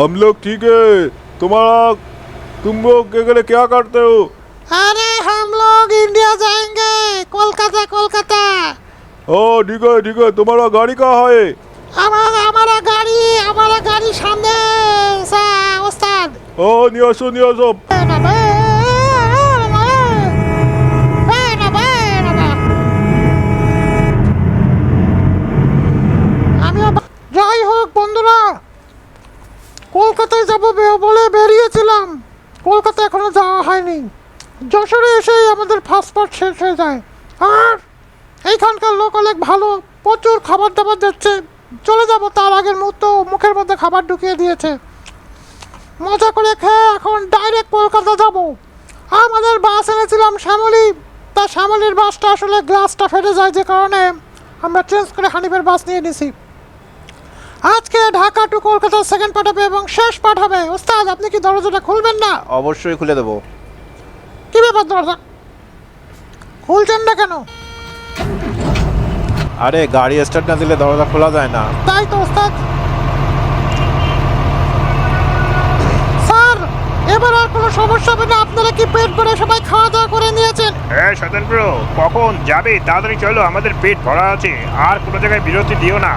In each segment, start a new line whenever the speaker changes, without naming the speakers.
हम लोग ठीक है तुम्हारा तुम लोग के लिए क्या करते हो
अरे हम लोग इंडिया जाएंगे कोलकाता कोलकाता
ओ ठीक है ठीक है तुम्हारा गाड़ी कहाँ है
हमारा हमारा गाड़ी हमारा गाड़ी सामने सा उस्ताद
ओ नियासो नियासो
বেনা, বেনা, বেনা, বেনা, বেনা। আমিও বা- যাই হোক বন্ধুরা কলকাতায় যাব বলে বেরিয়েছিলাম। কলকাতা এখনও যাওয়া হয়নি। যশোরে এসেই আমাদের ফাস্টফুড শেষ হয়ে যায়। আর এইখানকার লোক অনেক ভালো, প্রচুর খাবার দাবার দিচ্ছে। চলে যাব তার আগের মুহূর্ত, মুখের মধ্যে খাবার ঢুকিয়ে দিয়েছে। মজা করে খেয়ে এখন ডাইরেক্ট কলকাতা যাব। আমাদের বাস এনেছিলাম শ্যামলি। তা শ্যামলির বাসটা আসলে গ্লাসটা ফেটে যায় যে কারণে আমরা চেঞ্জ করে হানিফের বাস নিয়ে নিছি। আজকে Dhaka to Kolkata second part হবে এবং শেষ পার্ট হবে। ওস্তাদ আপনি কি দরজাটা খুলবেন না?
অবশ্যই খুলে দেবো।
কি ব্যাপার দরজা? খুলছেন না কেন?
আরে গাড়ি স্টার্ট না দিলে দরজা খোলা যায় না।
তাই তো ওস্তাদ। স্যার এবার আর কোনো সমস্যা হবে না। আপনারা কি পেট করে সবাই খাওয়া দাওয়া করে নিয়েছেন?
হ্যাঁ স্বতন্ত্র কখন যাবে? তাড়াতাড়ি চলো আমাদের পেট ভরা আছে। আর কোনো জায়গায় বিরতি দিও না।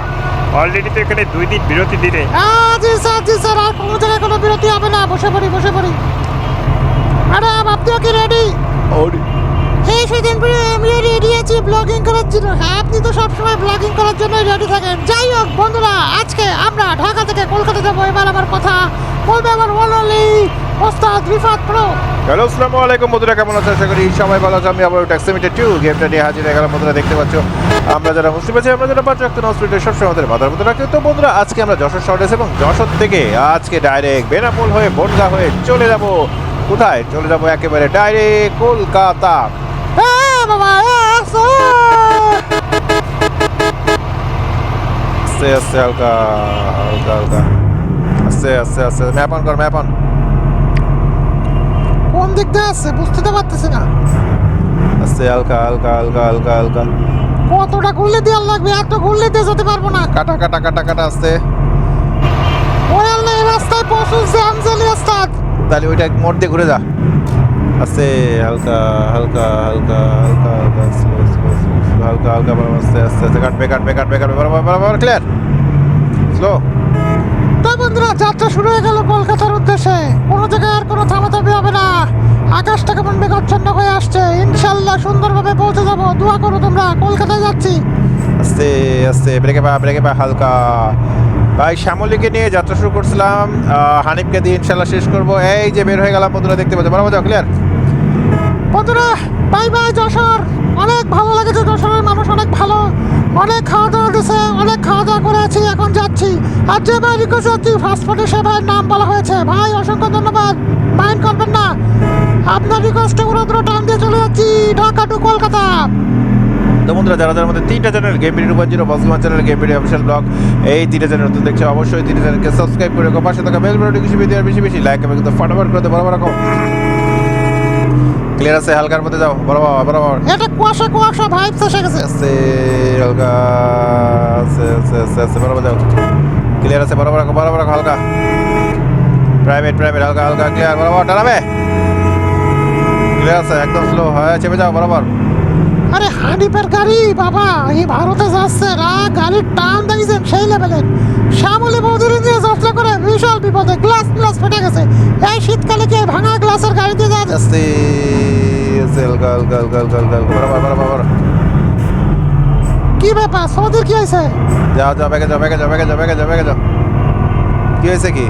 অলরেডি তো এখানে দুই দিন বিরতি দিলে।
আহ, জি স্যার জি স্যার আর কোনো জায়গায় কোনো বিরতি হবে না। বসে পড়ি বসে পড়ি। ম্যাডাম আপনিও কি রেডি
और
হ্যাঁ সেদিন আমি রেডি আছি ব্লগিং করার জন্য। হ্যাঁ আপনি তো সবসময় ব্লগিং করার জন্য রেডি থাকেন। যাই হোক বন্ধুরা আজকে আমরা ঢাকা থেকে কলকাতা যাব। এবার আমার কথা বলবে আমার ওয়ানলি ওস্তাদ রিফাত প্রো
হ্যালো আসসালামু আলাইকুম বন্ধুরা কেমন আছো আশা করি সবাই ভালো আছে আমি আবার ট্যাক্সিমিটার টু গেমটা নিয়ে হাজির হয়ে গেলাম। বন্ধুরা দেখতে পাচ্ছ আমরা যারা মুসলিম আছি আমরা যারা পাঁচ রক্ত হসপিটাল সবসময় আমাদের মাথার মধ্যে রাখি তো বন্ধুরা আজকে আমরা যশোর শহরে এবং যশোর থেকে আজকে ডাইরেক্ট বেনাপোল হয়ে বনগা হয়ে চলে যাব। কোথায়? চলে যাব একেবারে ডাইরেক্ট কলকাতা।
হ্যাঁ
আস্তে আস্তে হালকা হালকা হালকা। আস্তে আস্তে আস্তে ম্যাপ অন কর ম্যাপ অন।
দিক দিয়ে আসছে বুঝতে তো পারতেছি না
আসছে হালকা হালকা হালকা হালকা হালকা
কতটা ঘুরলে দেওয়ার লাগবে এত ঘুরলে দিয়ে যেতে পারব না
কাটা কাটা কাটা কাটা আসছে
ওই আল্লাহ এই রাস্তায় প্রচুর জ্যাম ওস্তাদ
তাহলে ওইটা মোড় দিয়ে ঘুরে যা আস্তে হালকা হালকা হালকা হালকা হালকা হালকা হালকা আস্তে আস্তে আস্তে কাটবে কাটবে কাটবে কাটবে বরাবর বরাবর ক্লিয়ার স্লো
তো বন্ধুরা যাত্রা শুরু হয়ে গেল কলকাতার উদ্দেশ্যে। কোনো জায়গায় আর কোনো থামাথামি হবে না। আকাশটা কেমন মেঘাচ্ছন্ন হয়ে আসছে। ইনশাল্লাহ সুন্দরভাবে পৌঁছে যাব। দোয়া করো তোমরা কলকাতায় যাচ্ছি।
আস্তে আস্তে ব্রেকে পা ব্রেকে পা হালকা। ভাই শ্যামলীকে নিয়ে যাত্রা শুরু করছিলাম। হানিফকে দিয়ে ইনশাল্লাহ শেষ করব। এই যে বের হয়ে গেলাম বন্ধুরা দেখতে পাচ্ছ। বরাবর ক্লিয়ার
বন্ধুরা বাই বাই যশোর। অনেক ভালো লেগেছে যশোরের মানুষ অনেক ভালো। অনেক খাওয়া দাওয়া দিছে অনেক খাওয়া দাওয়া করে আছি এখন যাচ্ছি। আর যে ভাই রিকোয়েস্ট করছি ফাস্টফুডে সে ভাইয়ের নাম বলা হয়েছে। ভাই অসংখ্য ধন্যবাদ। মাইন্ড করবেন না। আপনার রিকোয়েস্টে পুরো টাইম দিয়ে চলে যাচ্ছি। ঢাকা টু কলকাতা।
তো বন্ধুরা যারা যারা আমাদের তিনটা চ্যানেল গেম ভিডিও রূপার zero বসমান channel game video official blog এই তিনটা চ্যানেল নতুন দেখছে অবশ্যই তিনটা চ্যানেলকে সাবস্ক্রাইব করে রাখো। পাশে থাকা বেল বাটনটি কিছু ভিডিও বেশি বেশি লাইক এবং ফটাফট করে দাও, বরাবর রাখো। ক্লিয়ার আছে হালকার মধ্যে যাও। বরাবর বরাবর
এটা কুয়াশা কুয়াশা ভাইব এসে গেছে।
হালকা বরাবর যাও। ক্লিয়ার আছে বরাবর বরাবর হালকা। প্রাইভেট প্রাইভেট হালকা হালকা ক্লিয়ার বরাবর টানাবে ক্লিয়ার আছে একদম স্লো হ্যাঁ চেপে যাও বরাবর
আরে হানিফের গাড়ি বাবা এই ভারতে যাচ্ছে রা গাড়ির টান দেখেছেন সেই লেভেলের শ্যামলি বৌদির নিয়ে যাত্রা করে বিশাল বিপদে গ্লাস গ্লাস ফেটে গেছে। এই শীতকালে কি ভাঙা গ্লাসের গাড়ি দিয়ে যাওয়া যায়?
আস্তে আস্তে হালকা হালকা হালকা হালকা হালকা হালকা বরাবর বরাবর বরাবর
কি ব্যাপার সৌদির কি হয়েছে
যাও যাও ব্যাগে যাও ব্যাগে যাও ব্যাগে যাও ব্যাগে যাও ব্যাগে যাও কি হয়েছে কি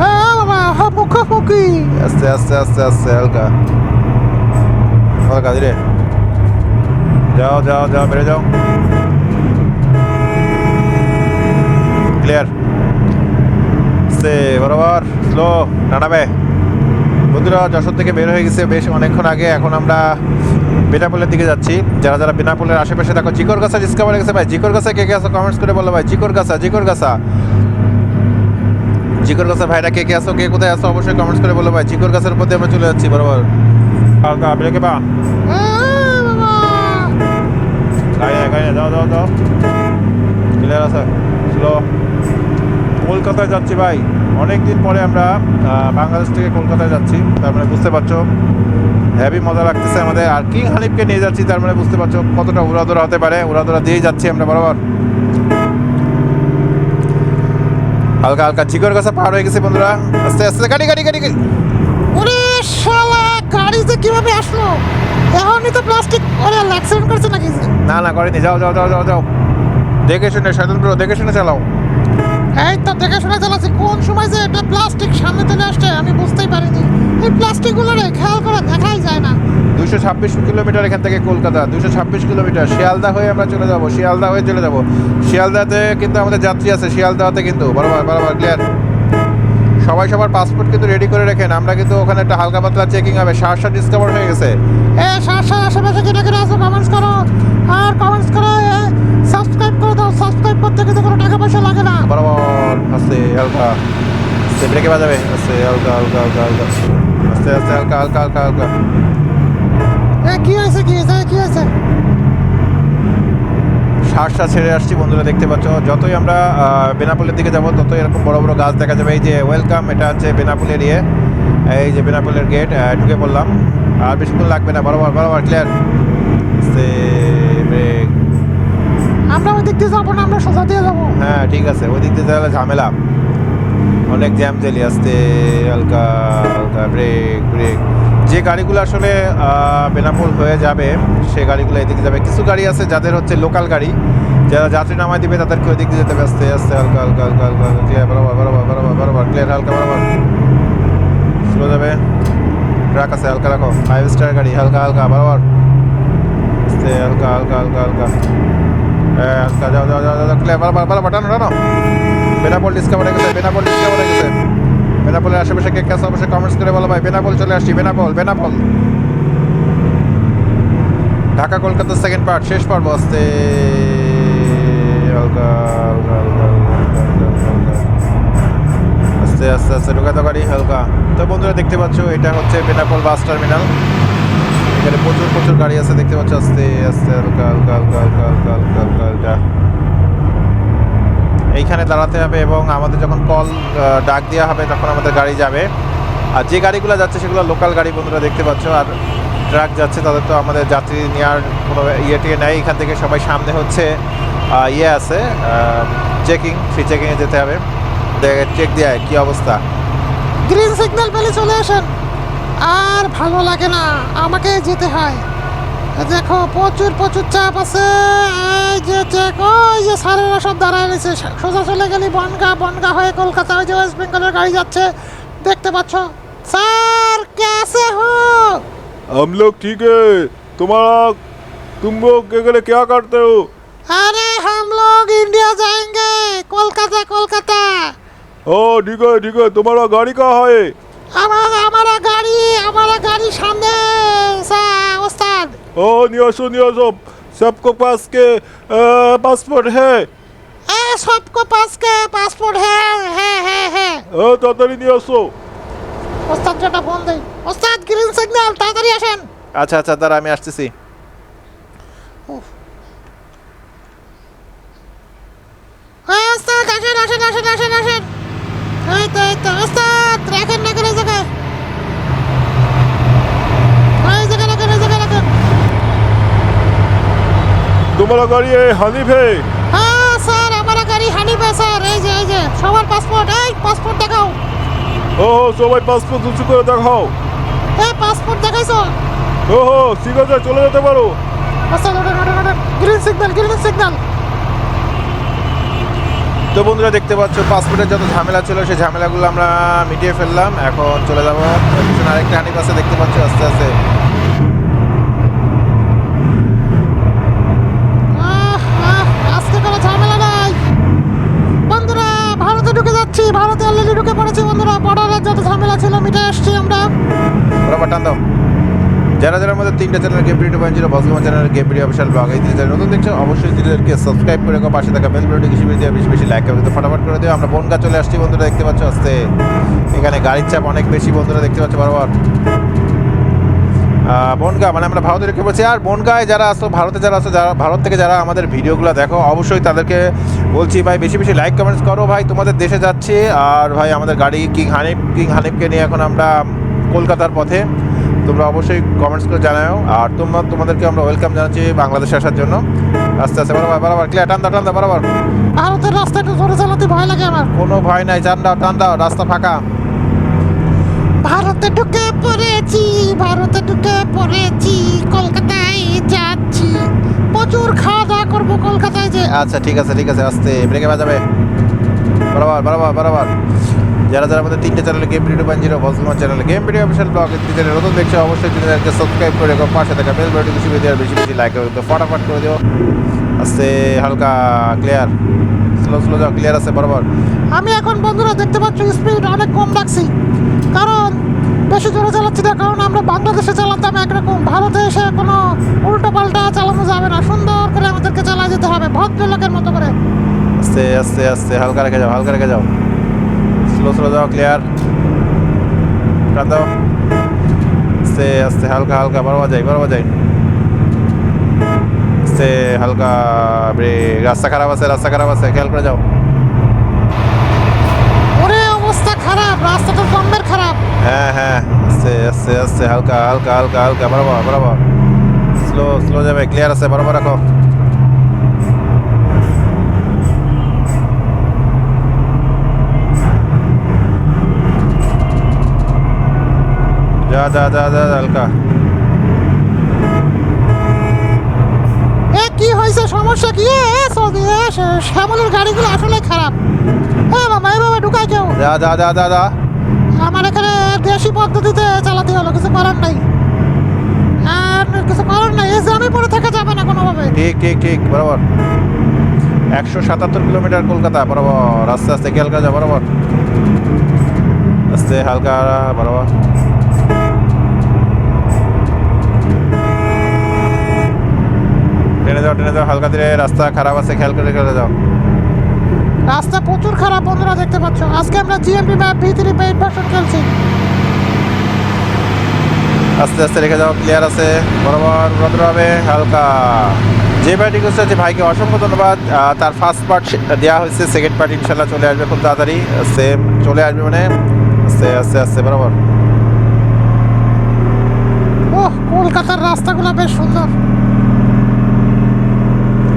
হ্যাঁ বাবা হ্যাঁ মুখোমুখি
আস্তে আস্তে আস্তে আস্তে হালকা হালকা ধীরে যাও যাও যাও বেড়ে যাও ক্লিয়ার আস্তে বরাবর স্লো নাড়াবে বন্ধুরা যশোর থেকে বের হয়ে গেছে বেশ অনেকক্ষণ আগে। এখন আমরা বেনাপোলের দিকে যাচ্ছি। যারা যারা বেনাপোলের আশেপাশে দেখো জিকর গাছা ডিসকভার গেছে ভাই। জিকর গাছা কে কে আসো কমেন্টস করে বলো ভাই। জিকর গাছা জিকর গাছা। জিকর গাছের ভাইরা কে কে আসো কে কোথায় আসো অবশ্যই কমেন্টস করে বলো ভাই। জিকর গাছের প্রতি আমরা চলে যাচ্ছি বরাবর। হালকা ব্রেকে গাড়ি গাড়ি যাও যাও যাও। ক্লিয়ার আছে? স্লো কলকাতায় যাচ্ছি ভাই। অনেক দিন পরে আমরা বাংলাদেশ থেকে কলকাতায় যাচ্ছি তার মানে বুঝতে পারছ হেভি মজা লাগতেছে আমাদের। আর কিং হানিফকে নিয়ে যাচ্ছি তার মানে বুঝতে পারছ কতটা উড়াদোড়া হতে পারে। উড়াদোড়া দিয়েই যাচ্ছি আমরা বরাবর। হালকা হালকা চিকর গাছা পার হয়ে গেছে বন্ধুরা। আস্তে আস্তে গাড়ি গাড়ি গাড়ি।
ওরে শালা গাড়ি যে কীভাবে আসলো? এখনই তো প্লাস্টিক ওরে অ্যাক্সিডেন্ট করছে নাকি?
না না করেনি যাও যাও যাও যাও যাও। দেখে শুনে সাধন ব্রো দেখে শুনে চালাও।
এই তো দেখে শুনে চালাচ্ছি। কোন সময় যে এটা প্লাস্টিক সামনে চলে আসছে আমি বুঝতেই পারিনি। এই প্লাস্টিকগুলো রে খেয়াল করে দেখাই যায় না।
দুশো ছাব্বিশ কিলোমিটার এখান থেকে কলকাতা দুশো ছাব্বিশ কিলোমিটার। শিয়ালদা হয়ে আমরা চলে যাব শিয়ালদা হয়ে চলে যাব। শিয়ালদাতে কিন্তু আমাদের যাত্রী আছে শিয়ালদাতে কিন্তু। বরাবর বরাবর ক্লিয়ার সবাই সবার পাসপোর্ট কিন্তু রেডি করে রাখেন। আমরা কিন্তু ওখানে একটা হালকা পাতলা চেকিং হবে। সারসা ডিসকভার হয়ে গেছে।
এ সার সার আশেপাশে যেটা করে আছে কমেন্টস করো। আর কমেন্টস করো সাবস্ক্রাইব করে দাও সাবস্ক্রাইব করতে কিন্তু কোনো টাকা পয়সা লাগে না।
বরাবর আস্তে হালকা। আস্তে ব্রেকে বাজাবে। আস্তে হালকা হালকা হালকা হালকা। আস্তে আস্তে হালকা হালকা হালকা হালকা।
এ কি হয়েছে কি হয়েছে কি হয়েছে?
শ্বাসটা ছেড়ে আসছি বন্ধুরা দেখতে পাচ্ছ। যতই আমরা বেনাপোলের দিকে যাব ততই এরকম বড় বড় গাছ দেখা যাবে। এই যে ওয়েলকাম এটা হচ্ছে বেনাপোলের ইয়ে। এই যে বেনাপোলের গেট ঢুকে পড়লাম। আর বেশিক্ষণ লাগবে না। বরাবর বরাবর ক্লিয়ার সে ব্রেক
আমরা ওই দিক দিয়ে যাব না আমরা সোজা দিয়ে যাব।
হ্যাঁ ঠিক আছে। ওই দিক দিয়ে তাহলে ঝামেলা। অনেক জ্যাম জেলি আসতে হালকা হালকা ব্রেক ব্রেক যে গাড়িগুলো আসলে আহ, বেনাপোল হয়ে যাবে সে গাড়িগুলো এদিকে যাবে। কিছু গাড়ি আছে যাদের হচ্ছে লোকাল গাড়ি। যারা যাত্রী নামায় দিবে তাদেরকে ওই দিক দিয়ে যেতে হবে। আস্তে হালকা হালকা হালকা হালকা ক্লিয়ার বরাবর বরাবর বরাবর বরাবর ক্লিয়ার হালকা বরাবর। স্লো যাবে। ট্রাক আছে হালকা রাখো। ফাইভ স্টার গাড়ি হালকা হালকা বরাবর। হালকা হালকা হালকা হালকা। হালকা যাও যাও যাও যাও ডিসকাভার হয়ে গেছে হয়ে গেছে। বেনাপোলের আশেপাশে কে অবশ্যই কমেন্টস করে বলো ভাই। বেনাপোল চলে আসছি বেনাপোল বেনাপোল ঢাকা, কলকাতা সেকেন্ড পার্ট শেষ পর্ব আসতে। আস্তে আস্তে আস্তে ঢোকা গাড়ি হালকা। তো বন্ধুরা দেখতে পাচ্ছ, এটা হচ্ছে বেনাপোল বাস টার্মিনাল এখানে প্রচুর প্রচুর গাড়ি আছে, দেখতে পাচ্ছ, আস্তে আস্তে, হালকা হালকা হালকা হালকা হালকা হালকা হালকা হালকা এইখানে দাঁড়াতে হবে এবং আমাদের যখন কল ডাক দেওয়া হবে, তখন আমাদের গাড়ি যাবে। আর যে গাড়িগুলো যাচ্ছে, সেগুলো লোকাল গাড়ি বন্ধুরা দেখতে পাচ্ছ, আর ট্রাক যাচ্ছে, তাদের তো আমাদের যাত্রী নেওয়ার কোনো ইয়ে টিয়ে নেই। এখান থেকে সবাই সামনে হচ্ছে ইয়ে আছে চেকিং সেই চেকিংয়ে যেতে হবে। চেক দেওয়া কী অবস্থা?
গ্রিন সিগন্যাল পেলে চলে আসেন। আর ভালো লাগে না আমাকে যেতে হয় দেখো প্রচুর প্রচুর চাপ আছে এই যে চেক ওই যে সারেরা সব দাঁড়ায় রয়েছে সোজা চলে গেলি বনগা বনগা হয়ে কলকাতা ওই যে ওয়েস্ট বেঙ্গলের গাড়ি যাচ্ছে দেখতে পাচ্ছ স্যার कैसे हो
हम लोग ठीक है तुम्हारा तुम लोग अकेले क्या करते हो
अरे हम लोग इंडिया जाएंगे कोलकाता कोलकाता
ओ ठीक है ठीक है तुम्हारा गाड़ी कहाँ है আমার আমার গাড়ি আমার গাড়ি সামনে। ও
পাসপোর্ট হ্যাঁ। সবকো পাসকে পাসপোর্ট হ্যাঁ হ্যাঁ হ্যাঁ হ্যাঁ।
ও
ওস্তাদ যেটা দেই ওস্তাদ তাড়াতাড়ি আসেন।
আচ্ছা আচ্ছা আমি আসতেছি।
হ্যাঁ, ওস্তাদ আসেন আসেন আসেন আসেন আসেন। ওস্তাদ রাখেন আমার গাড়ি এই
হানিফে।
হ্যাঁ স্যার আমার গাড়ি হানি ভাই স্যার। এই যে এই যে সবার পাসপোর্ট এই পাসপোর্ট দেখাও।
ও হো সবাই পাসপোর্ট উঁচু করে দেখাও।
এ পাসপোর্ট দেখাইছো?
ও হো ঠিক আছে চলে যেতে পারো।
আচ্ছা গ্রিন সিগন্যাল গ্রিন সিগন্যাল
তো বন্ধুরা দেখতে পাচ্ছ পাসপোর্টের যত ঝামেলা ছিল সেই ঝামেলাগুলো আমরা মিটিয়ে ফেললাম। এখন চলে যাব। আরেকটা হানি পাশে দেখতে পাচ্ছ আস্তে আস্তে।
যত ঝামেলা ছিল মিটে আসছি আমরা।
ওরা টান দাও। যারা যারা আমাদের তিনটা channel game video point zero বসগমা channel game official blog এই তিনটা নতুন দেখছেন অবশ্যই দিদিদেরকে সাবস্ক্রাইব করে রাখো, পাশে থাকা বেল ভিডিওটি কিছু দিয়ে বেশি বেশি লাইক করে দিও ফটাফট করে দিও। আমরা বনগা চলে আসছি, বন্ধুরা দেখতে পাচ্ছ আস্তে। এখানে গাড়ির চাপ অনেক বেশি, বন্ধুরা দেখতে পাচ্ছ, বরাবর। বনগা মানে আমরা ভারতে রেখে বলছি আর বনগায় যারা আসো ভারতে যারা আসো যারা ভারত থেকে যারা আমাদের ভিডিওগুলো দেখো অবশ্যই তাদেরকে বলছি ভাই বেশি বেশি লাইক কমেন্টস করো ভাই তোমাদের দেশে যাচ্ছি। আর ভাই আমাদের গাড়ি কিং হানিফ কিং হানিফকে নিয়ে এখন আমরা কলকাতার পথে। তোমরা অবশ্যই কমেন্টস করে জানাও। আর তোমরা তোমাদেরকে আমরা ওয়েলকাম জানাচ্ছি বাংলাদেশে আসার জন্য। আস্তে আস্তে বরাবর বরাবর ক্লিয়ার টান দাও টান দাও বরাবর
ভারতের রাস্তা একটু জোরে চালাতে ভয় লাগে আমার।
কোনো ভয় নাই টান দাও টান দাও রাস্তা ফাঁকা।
ভারতে ঢুকে পড়েছি, ভারতে ঢুকে পড়েছি, কলকাতায় যাচ্ছি। প্রচুর খাওয়া দাওয়া করব কলকাতায় যে।
আচ্ছা ঠিক আছে ঠিক আছে, আস্তে। ব্রেকে বাজাবে বরাবর বরাবর বরাবর। যারা যারা আমাদের তিনটে চ্যানেল গেম ভিডিও পান জিরো বসলমান চ্যানেলে গেম ভিডিও অফিসিয়াল ব্লগ তিন চ্যানেল নতুন দেখছ, অবশ্যই চ্যানেলকে সাবস্ক্রাইব করে রেখো। পাশে থাকা বেল বাটন বেশি বেশি লাইক করে ফটাফট করে দিও। আস্তে, হালকা ক্লিয়ার স্লো স্লো যাও ক্লিয়ার আছে বরাবর।
আমি এখন বন্ধুরা দেখতে পাচ্ছ স্পিড অনেক কম রাখছি। কারণ বেশি জোরে চালাচ্ছি না কারণ আমরা বাংলাদেশে চালাতাম একরকম। ভারতে এসে কোনো উল্টো পাল্টা চালানো যাবে না। সুন্দর করে আমাদেরকে চালা যেতে হবে ভদ্রলোকের মতো করে।
আস্তে আস্তে আস্তে হালকা রেখে যাও হালকা রেখে যাও। স্লো স্লো যাও ক্লিয়ার টান দাও আস্তে আস্তে হালকা হালকা বরাবর যাই বরাবর যাই। আস্তে হালকা ব্রেক রাস্তা খারাপ আছে রাস্তা খারাপ আছে খেয়াল করে যাও
ওরে অবস্থা খারাপ রাস্তাটা জম্মের খারাপ
হ্যাঁ হ্যাঁ আস্তে আস্তে আস্তে হালকা হালকা হালকা হালকা বরাবর বরাবর স্লো স্লো যাবে ক্লিয়ার আছে বরাবর রাখো যা যা যা যা যা, হালকা
এ কি হয়েছে সমস্যা কি শ্যামলের গাড়িগুলো আসলে খারাপ। এ বাবা এ বাবা ঢুকাই কেউ?
যা যা যা যা যা।
আমার এখানে দেশি পদ্ধতিতে চালাতে হলো কিছু করার নাই। আর কিছু করার নাই এই জামে পড়ে থাকা যাবে না কোনোভাবে।
ঠিক ঠিক ঠিক বরাবর। একশো সাতাত্তর কিলোমিটার কলকাতা বরাবর। আস্তে আস্তে খেয়াল করে যাও বরাবর। আস্তে হালকা বরাবর। টেনে যাও টেনে যাও হালকা ধীরে রাস্তা খারাপ আছে খেয়াল করে করে যাও
রাস্তা প্রচুর খারাপ বন্ধুরা দেখতে পাচ্ছ। আজকে আমরা GMP map V three paid version খেলছি।
আস্তে আস্তে রেখে যাও ক্লিয়ার আছে। বরাবর ভদ্র হবে হালকা। যে পার্টি করছে যে ভাইকে অসংখ্য ধন্যবাদ। তার ফার্স্ট পার্ট দেওয়া হয়েছে সেকেন্ড পার্ট ইনশাল্লাহ চলে আসবে খুব তাড়াতাড়ি। সেম চলে আসবে মানে। আস্তে আস্তে আস্তে বরাবর।
ওহ কলকাতার রাস্তাগুলো বেশ সুন্দর।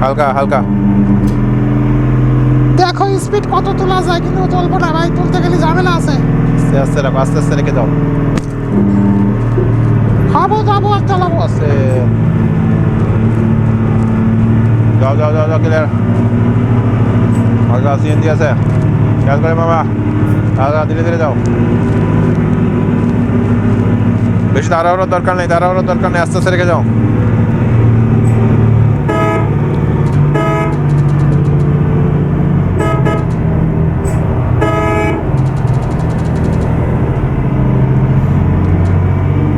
হালকা হালকা।
দেখো স্পিড কত তোলা যায় কিন্তু চলবো না ভাই তুলতে গেলে ঝামেলা আছে।
আস্তে আস্তে রাখো আস্তে আস্তে রেখে যাও
খাব যাব আর চালাবো।
আস্তে। যাও যাও যাও যাও ক্লিয়ার হালকা সিএনজি আছে। খেয়াল করে মামা। হালকা ধীরে ধীরে যাও। বেশি তাড়াহুড়োর দরকার নেই তাড়াহুড়োর দরকার নেই আস্তে আস্তে রেখে যাও।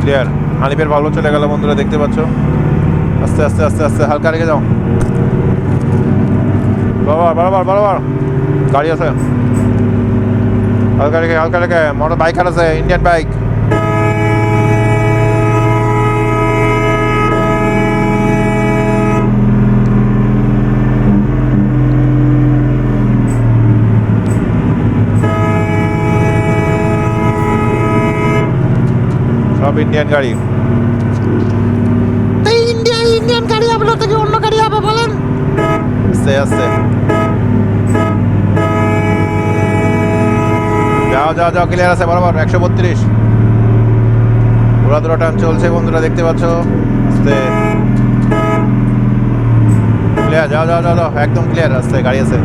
ক্লিয়ার হানিফের ভালো চলে গেল বন্ধুরা, দেখতে পাচ্ছ? আস্তে আস্তে আস্তে আস্তে, হালকা রেখে যাও। বারবার বারবার বারবার। গাড়ি আছে। হালকা রেখে হালকা রেখে, মোটর বাইক আছে, ইন্ডিয়ান বাইক সব ইন্ডিয়ান গাড়ি।
তো ইন্ডিয়া ইন্ডিয়ান গাড়ি হবে না তো কি অন্য গাড়ি হবে বলেন?
আস্তে আস্তে যাও যাও যাও ক্লিয়ার আছে বরাবর একশো বত্রিশ। ঘোরাধুরা টান চলছে বন্ধুরা দেখতে পাচ্ছ? ক্লিয়ার যাও যাও যাও যাও একদম ক্লিয়ার আস্তে গাড়ি আছে।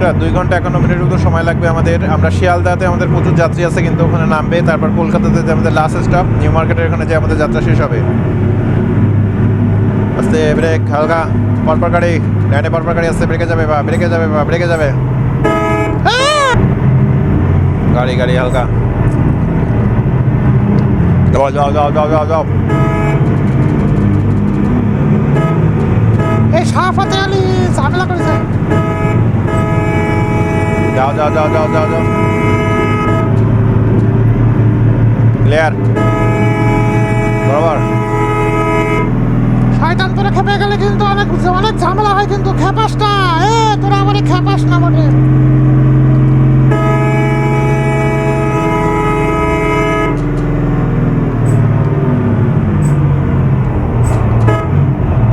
কিলোমিটার দুই ঘণ্টা একান্ন মিনিটের মতো সময় লাগবে আমাদের। আমরা শিয়ালদাতে আমাদের প্রচুর যাত্রী আছে কিন্তু ওখানে নামবে। তারপর কলকাতাতে যে আমাদের লাস্ট স্টপ নিউ মার্কেটের ওখানে যে আমাদের যাত্রা শেষ হবে। আস্তে ব্রেক হালকা, পরপর গাড়ি লাইনে পরপর গাড়ি আসছে ব্রেকে যাবে বা ব্রেকে যাবে বা ব্রেকে যাবে। গাড়ি গাড়ি, হালকা। যাও যাও যাও যাও যাও যাও।
এই ঝামেলা করেছে
যাও যাও যাও যাও যাও যাও ক্লিয়ার বরাবর
শয়তান তোরা খেপে গেলে কিন্তু অনেক অনেক ঝামেলা হয় কিন্তু খেপাস না এ তোরা আমার খেপাস না বটে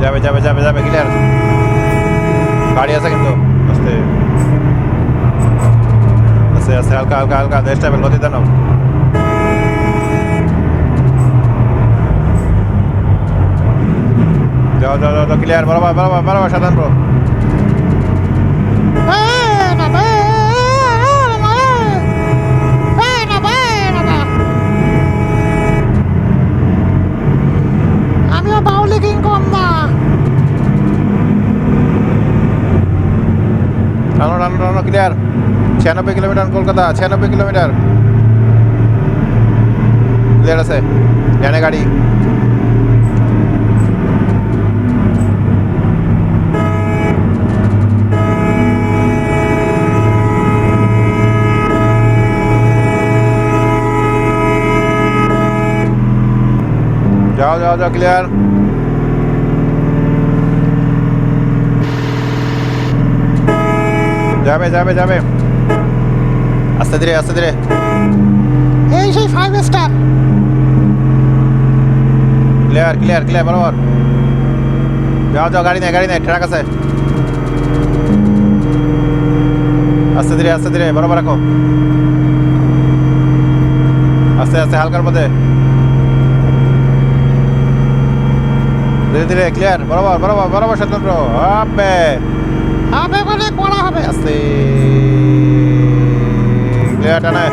যাবে যাবে যাবে যাবে ক্লিয়ার গাড়ি আছে কিন্তু। আস্তে আস্তে আস্তে হালকা হালকা হালকা, দেশ টাইপের গতি দেন যাও যাও যাও ক্লিয়ার বরাবর বরাবর বরাবর সাধারণ ছিয়ানব্বই কিলোমিটার কলকাতা ছিয়ানব্বই কিলোমিটার ক্লিয়ার আছে ডানে গাড়ি যাও যাও যাও ক্লিয়ার যাবে যাবে যাবে আস্তে ধীরে আস্তে ধীরে।
এই সেই five star
clear clear clear বরাবর। যাও যাও গাড়ি নেই গাড়ি নেই ট্রাক আছে। আস্তে ধীরে আস্তে ধীরে বরাবর রাখো। আস্তে আস্তে হালকার মধ্যে ধীরে ধীরে ক্লিয়ার বরাবর বরাবর বরাবর স্বতন্ত্র। আবে
হবে বলে করা হবে।
আস্তে। ক্লিয়ার টানে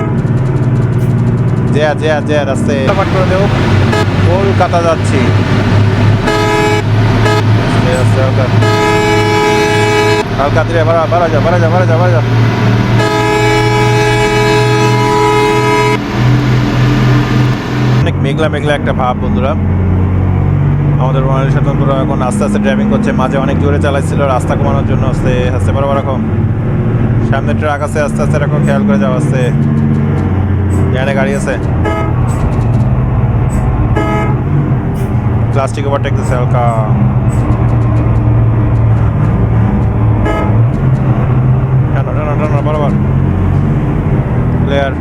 জেয়া জেয়া জেয়া আস্তে ফটাফট করে দেও কলকাতা যাচ্ছি। হালকা ধীরে বাড়া বাড়া যা বাড়া যা বাড়া যা বাড়া যা। অনেক মেঘলা মেঘলা একটা ভাব, বন্ধুরা। আমাদের বাঙালি স্বতন্ত্ররা এখন আস্তে আস্তে ড্রাইভিং করছে। মাঝে অনেক জোরে চালাচ্ছিল রাস্তা কমানোর জন্য আস্তে আস্তে বরাবর রাখো সামনে ট্রাক আছে, আস্তে আস্তে রাখো খেয়াল করে যাওয়া আস্তে এখানে গাড়ি আছে। প্লাস্টিক ওভারটেক দিচ্ছে হালকা। বরাবর। ক্লিয়ার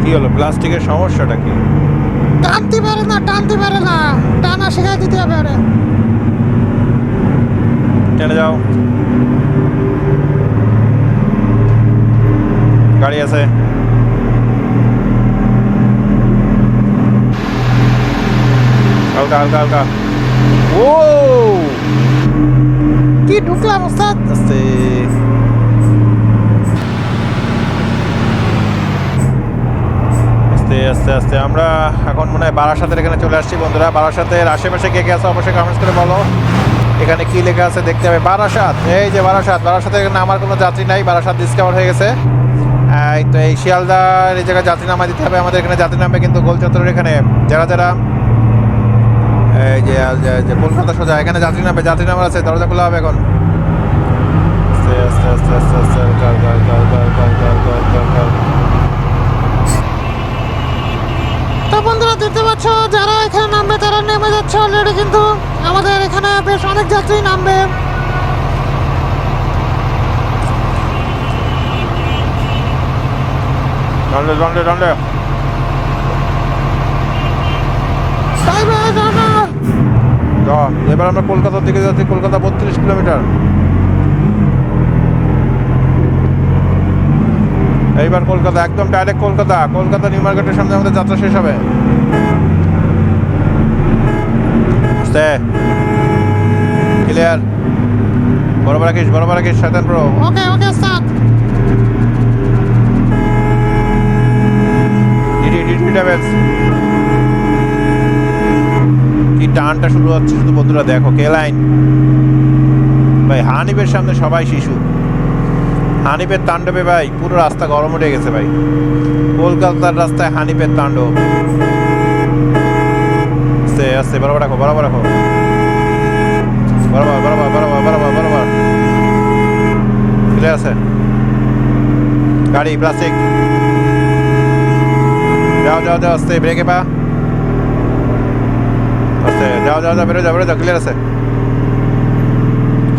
কি হলো প্লাস্টিকের সমস্যাটা কি?
টানতে পারে না, টানতে পারে না। টানা শিখাই দিতে হবে
টেনে যাও। গাড়ি আছে। হালকা হালকা হালকা। ও
কি ঢুকলাম ওস্তাদ?
আস্তে। আস্তে আস্তে আস্তে। আমরা এখন মনে হয় বারাসাতের এখানে চলে আসছি বন্ধুরা। বারাসাতের আশেপাশে কে কে আছে অবশ্যই কমেন্টস করে বলো। এখানে কি লেখা আছে দেখতে হবে বারাসাত এই যে বারাসাত বারাসাতে এখানে আমার কোনো যাত্রী নাই বারাসাত ডিসকাভার হয়ে গেছে এই তো এই শিয়ালদার এই জায়গায় যাত্রী নামা দিতে হবে আমাদের এখানে যাত্রী নামবে কিন্তু গোলচত্বরের এখানে যারা যারা এই যে কলকাতা সোজা এখানে যাত্রী নামবে যাত্রী নামার আছে দরজা খোলা হবে এখন
তো বন্ধুরা দেখতে পাচ্ছ যারা এখানে নামবে তারা নেমে যাচ্ছে অলরেডি কিন্তু আমাদের এখানে বেশ অনেক যাত্রী নামবে।
এবার আমরা কলকাতার দিকে যাচ্ছি কলকাতা বত্রিশ কিলোমিটার। এইবার কলকাতা একদম ডাইরেক্ট কলকাতা। কলকাতা নিউ মার্কেটের সামনে আমাদের যাত্রা শেষ হবে। ক্লিয়ার। বরাবর রাখিস বরাবর রাখিস শয়তান প্রো
ওকে ওকে ওস্তাদ।
কি টানটা শুরু হচ্ছে শুধু বন্ধুরা দেখো কে লাইন? ভাই হানিবের সামনে সবাই শিশু। হানিফের তাণ্ডবে ভাই পুরো রাস্তা গরম উঠে গেছে ভাই। কলকাতার রাস্তায় হানিফের তাণ্ডব আস্তে আস্তে বরাবর রাখো বরাবর রাখো। বরাবর বরাবর বরাবর বরাবর বরাবর। ক্লিয়ার আছে গাড়ি প্লাস্টিক যাও যাও যাও, আস্তে ব্রেকে পা। আস্তে, যাও যাও যাও, বেরো যাও বেরো, যাও ক্লিয়ার আছে।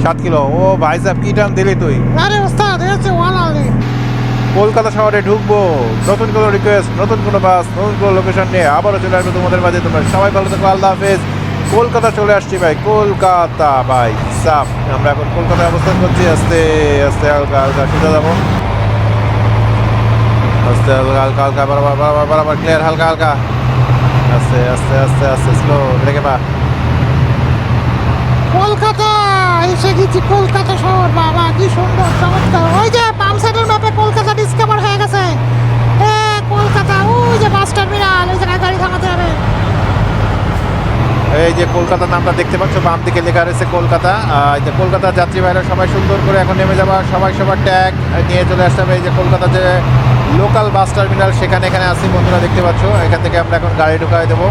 সাত কিলো। ও ভাই সাহেব, কি টান দিলি তুই?
আরে ওস্তাদ এসে ওয়ান আলি
কলকাতা শহরে ঢুকবো। নতুন কোনো রিকোয়েস্ট নতুন কোনো বাস নতুন কোনো লোকেশন নিয়ে আবারও চলে আসব তোমাদের মাঝে। তোমরা সবাই ভালো থাকো, আল্লাহ হাফেজ। কলকাতা চলে আসছি ভাই, কলকাতা ভাই, সাফ। আমরা এখন কলকাতায় অবস্থান করছি। আস্তে আস্তে, হালকা হালকা, সোজা যাব। আস্তে, হালকা হালকা হালকা বরাবর বরাবর বরাবর ক্লিয়ার হালকা হালকা। আস্তে আস্তে আস্তে আস্তে স্লো ব্রেকে পা।
কলকাতা! এসে গেছি কলকাতা শহর, বাবা, কি সুন্দর, চমৎকার। ওই যে পাম্প সেটের ম্যাপে কলকাতা ডিসকভার হয়ে গেছে। এ, কলকাতা, ওই যে বাস টার্মিনাল ওই জায়গায় গাড়ি থামাতে হবে।
এই যে কলকাতার নামটা দেখতে পাচ্ছ, বাম দিকে লেখা রয়েছে কলকাতা। এই যে কলকাতার যাত্রী ভাইরা সবাই সুন্দর করে এখন নেমে যাবা, সবাই সবার ট্যাগ নিয়ে চলে আসতে হবে। এই যে কলকাতা যে লোকাল বাস টার্মিনাল সেখানে এখানে আসি, বন্ধুরা দেখতে পাচ্ছ। এখান থেকে আমরা এখন গাড়ি ঢুকাই দেবো।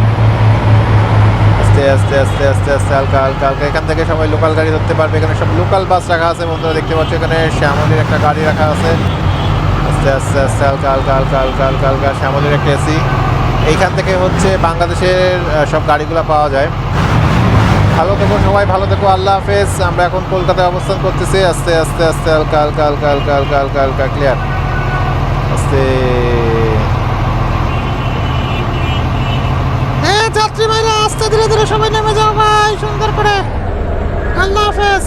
আস্তে আস্তে আস্তে আস্তে আস্তে হালকা হালকা হালকা এখান থেকে সবাই লোকাল গাড়ি ধরতে পারবে এখানে সব লোকাল বাস রাখা আছে বন্ধুরা দেখতে পাচ্ছ এখানে শ্যামলির একটা গাড়ি রাখা আছে আস্তে আস্তে আস্তে হালকা হালকা হালকা হালকা হালকা হালকা শ্যামলির একটা এসি এইখান থেকে হচ্ছে বাংলাদেশের সব গাড়িগুলো পাওয়া যায় ভালো থেকো সবাই ভালো থেকো আল্লাহ হাফেজ আমরা এখন কলকাতায় অবস্থান করতেছি আস্তে আস্তে আস্তে হালকা হালকা হালকা হালকা হালকা হালকা হালকা ক্লিয়ার
আস্তে ধীরে ধীরে সবাই নেমে যাও ভাই সুন্দর করে। আল্লাহ হাফেজ।